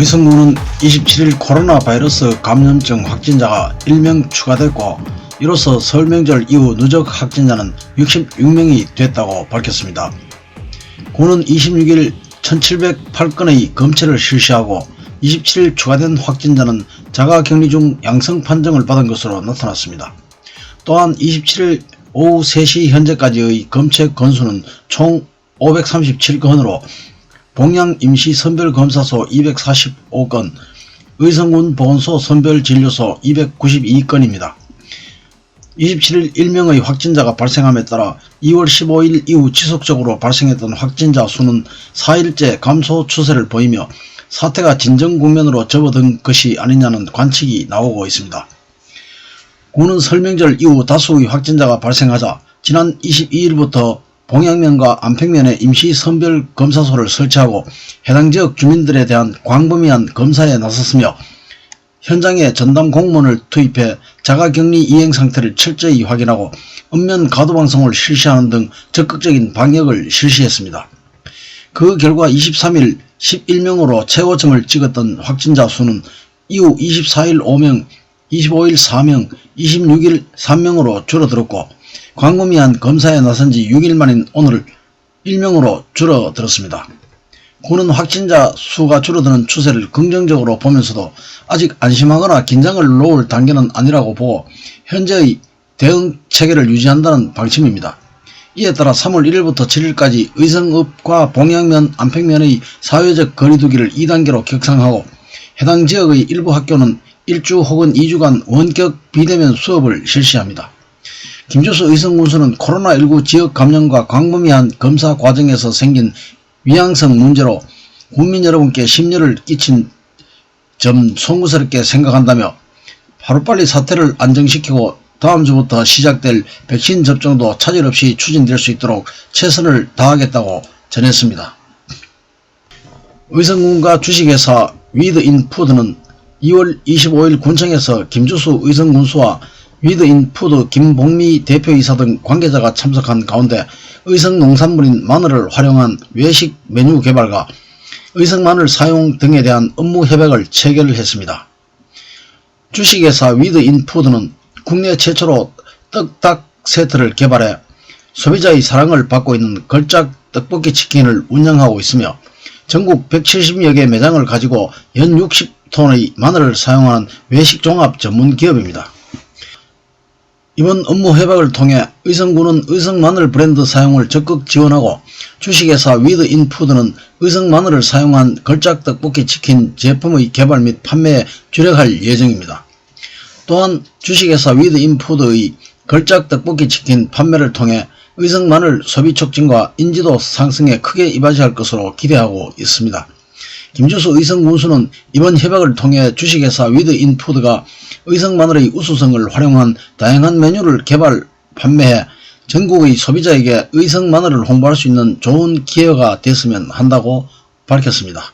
의성군은 27일 코로나 바이러스 감염증 확진자가 1명 추가됐고 이로써 설 명절 이후 누적 확진자는 66명이 됐다고 밝혔습니다. 군은 26일 1708건의 검체를 실시하고 27일 추가된 확진자는 자가격리 중 양성 판정을 받은 것으로 나타났습니다. 또한 27일 오후 3시 현재까지의 검체 건수는 총 537건으로 봉양 임시 선별검사소 245건, 의성군 보건소 선별진료소 292건입니다. 27일 1명의 확진자가 발생함에 따라 2월 15일 이후 지속적으로 발생했던 확진자 수는 4일째 감소 추세를 보이며 사태가 진정 국면으로 접어든 것이 아니냐는 관측이 나오고 있습니다. 군은 설명절 이후 다수의 확진자가 발생하자 지난 22일부터 봉양면과 안평면에 임시 선별 검사소를 설치하고 해당 지역 주민들에 대한 광범위한 검사에 나섰으며 현장에 전담 공무원을 투입해 자가격리 이행 상태를 철저히 확인하고 읍면 가도방송을 실시하는 등 적극적인 방역을 실시했습니다. 그 결과 23일 11명으로 최고점을 찍었던 확진자 수는 이후 24일 5명, 25일 4명, 26일 3명으로 줄어들었고 광범위한 검사에 나선 지 6일 만인 오늘 1명으로 줄어들었습니다. 군은 확진자 수가 줄어드는 추세를 긍정적으로 보면서도 아직 안심하거나 긴장을 놓을 단계는 아니라고 보고 현재의 대응 체계를 유지한다는 방침입니다. 이에 따라 3월 1일부터 7일까지 의성읍과 봉양면, 안평면의 사회적 거리두기를 2단계로 격상하고 해당 지역의 일부 학교는 1주 혹은 2주간 원격 비대면 수업을 실시합니다. 김주수 의성군수는 코로나19 지역 감염과 광범위한 검사 과정에서 생긴 위양성 문제로 국민 여러분께 심려를 끼친 점 송구스럽게 생각한다며 하루빨리 사태를 안정시키고 다음 주부터 시작될 백신 접종도 차질 없이 추진될 수 있도록 최선을 다하겠다고 전했습니다. 의성군과 주식회사 위드인푸드는 2월 25일 군청에서 김주수 의성군수와 위드인푸드 김봉미 대표이사 등 관계자가 참석한 가운데 의성 농산물인 마늘을 활용한 외식 메뉴 개발과 의성 마늘 사용 등에 대한 업무 협약을 체결했습니다. 주식회사 위드인푸드는 국내 최초로 떡닭 세트를 개발해 소비자의 사랑을 받고 있는 걸작 떡볶이 치킨을 운영하고 있으며 전국 170여 개 매장을 가지고 연 60톤의 마늘을 사용하는 외식 종합 전문 기업입니다. 이번 업무 협약을 통해 의성군은 의성마늘 브랜드 사용을 적극 지원하고 주식회사 위드인푸드는 의성마늘을 사용한 걸작 떡볶이 치킨 제품의 개발 및 판매에 주력할 예정입니다. 또한 주식회사 위드인푸드의 걸작 떡볶이 치킨 판매를 통해 의성마늘 소비 촉진과 인지도 상승에 크게 이바지할 것으로 기대하고 있습니다. 김주수 의성 군수는 이번 협약을 통해 주식회사 위드인푸드가 의성마늘의 우수성을 활용한 다양한 메뉴를 개발, 판매해 전국의 소비자에게 의성마늘을 홍보할 수 있는 좋은 기회가 됐으면 한다고 밝혔습니다.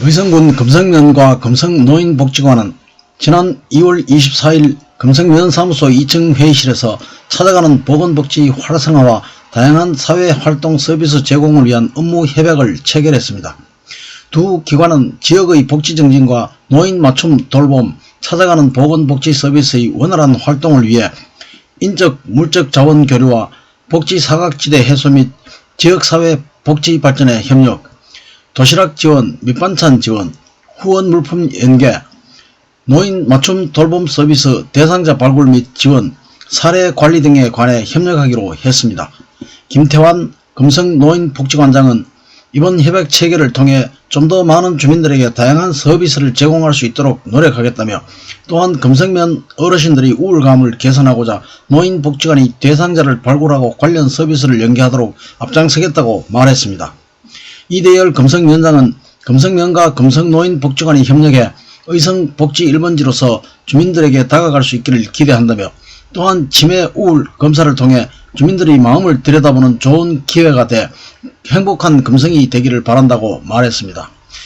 의성군 금성면과 금성노인복지관은 지난 2월 24일 금성면사무소 2층 회의실에서 찾아가는 보건복지 활성화와 다양한 사회활동 서비스 제공을 위한 업무 협약을 체결했습니다. 두 기관은 지역의 복지 증진과 노인 맞춤 돌봄, 찾아가는 보건복지 서비스의 원활한 활동을 위해 인적 물적 자원 교류와 복지 사각지대 해소 및 지역사회 복지 발전에 협력, 도시락 지원, 밑반찬 지원, 후원 물품 연계, 노인 맞춤 돌봄 서비스 대상자 발굴 및 지원, 사례 관리 등에 관해 협력하기로 했습니다. 김태환 금성노인복지관장은 이번 협약 체결을 통해 좀 더 많은 주민들에게 다양한 서비스를 제공할 수 있도록 노력하겠다며 또한 금성면 어르신들의 우울감을 개선하고자 노인복지관이 대상자를 발굴하고 관련 서비스를 연계하도록 앞장서겠다고 말했습니다. 이대열 금성위원장은 금성면과 금성노인복지관이 협력해 의성복지 1번지로서 주민들에게 다가갈 수 있기를 기대한다며 또한 치매 우울 검사를 통해 주민들의 마음을 들여다보는 좋은 기회가 돼 행복한 금성이 되기를 바란다고 말했습니다.